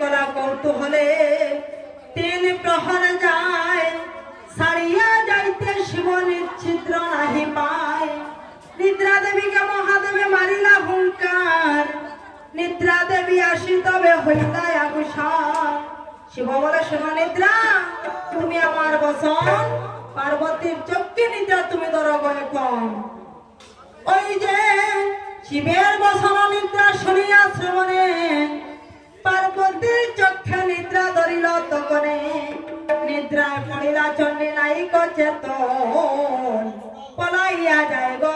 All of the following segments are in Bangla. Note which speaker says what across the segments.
Speaker 1: কুলে কৌতূহলে তিন প্রহর যায়। সারিয়া যাইতে শিব নিচ্ছিদ্র নাহি পায়। নিদ্রা দেবীকে মহাদেবে মারিলা হুঙ্কার। নিদ্রা দেবী আসি তবে হইলা আগুষা শিব বলে শিব নিদ্রা তুমি আমার বসন পার্বতীর চক্ষে নিতে তুমি ধরো কম। ওই যে শিবের বসন নিদ্রা শুনিয়া শ্রবণে, পার্বতীর চক্ষে নিদ্রা ধরিল তকনে নিদ্রা পড়িলা চন্ডী নাই চেতন, পলাইয়া যায় গো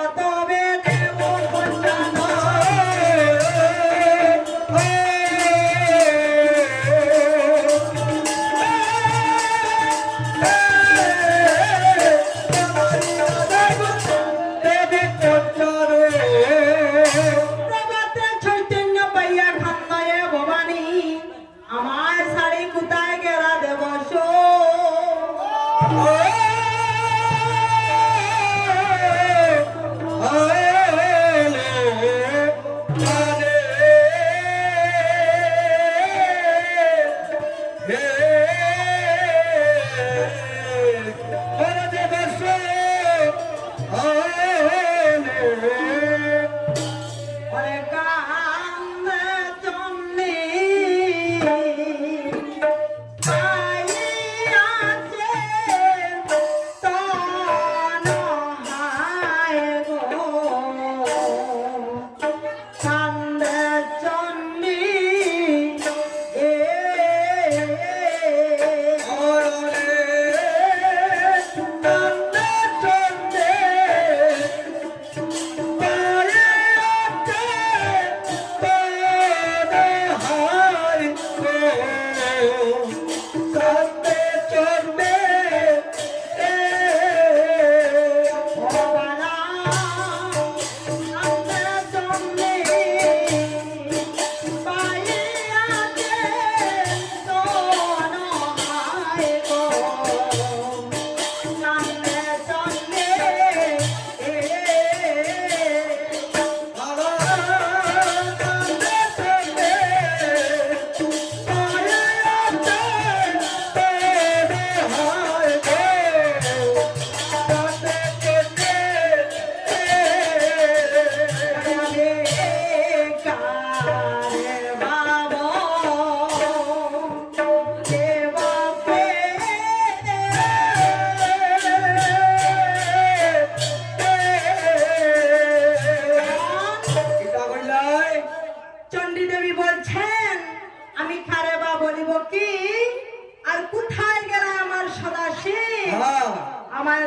Speaker 1: বলে কোথায় গেল আমার সদাশিব আমার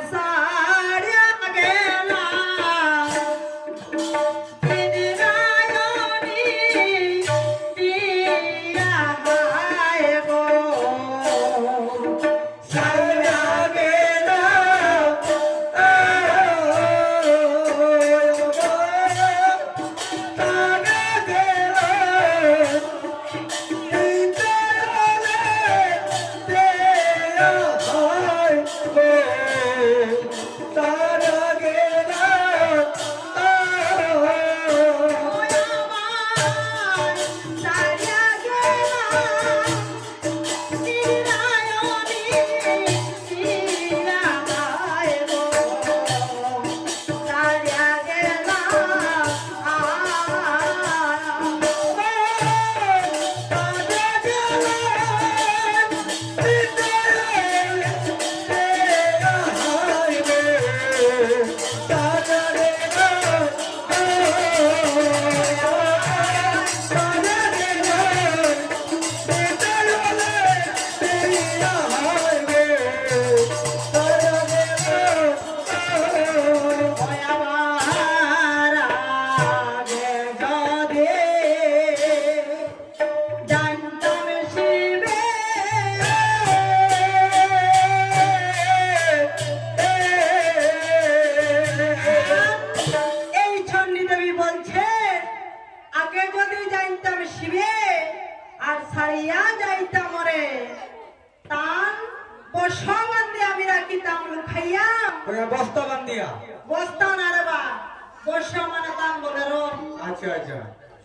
Speaker 2: আচ্ছা আচ্ছা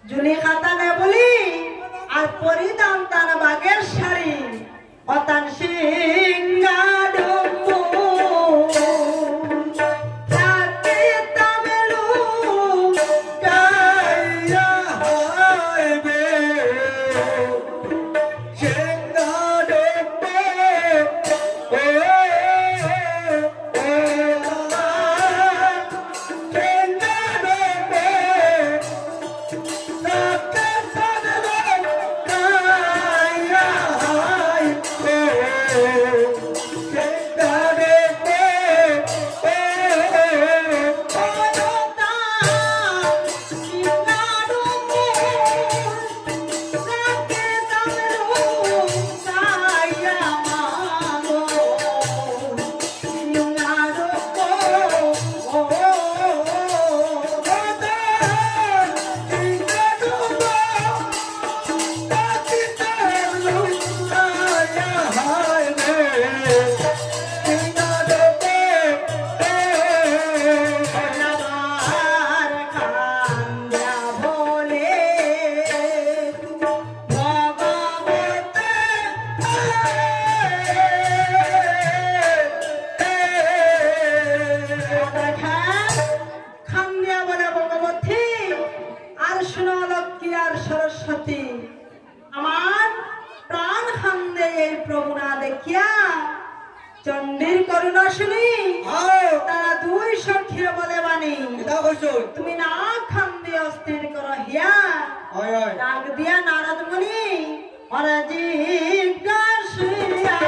Speaker 1: জুনি খাতা নে বলি আর পরিধান তার বাগের শাড়ি। অতান সিংহা চণ্ডীর করুণা শুনি। তারা দুই সখীর বলে বাণী। তুমি না খান দিয়ে অস্থির কর হিয়া। ডাক দিয়া নারদ মুনি। অরাজি কাশিয়া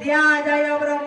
Speaker 1: 大家要。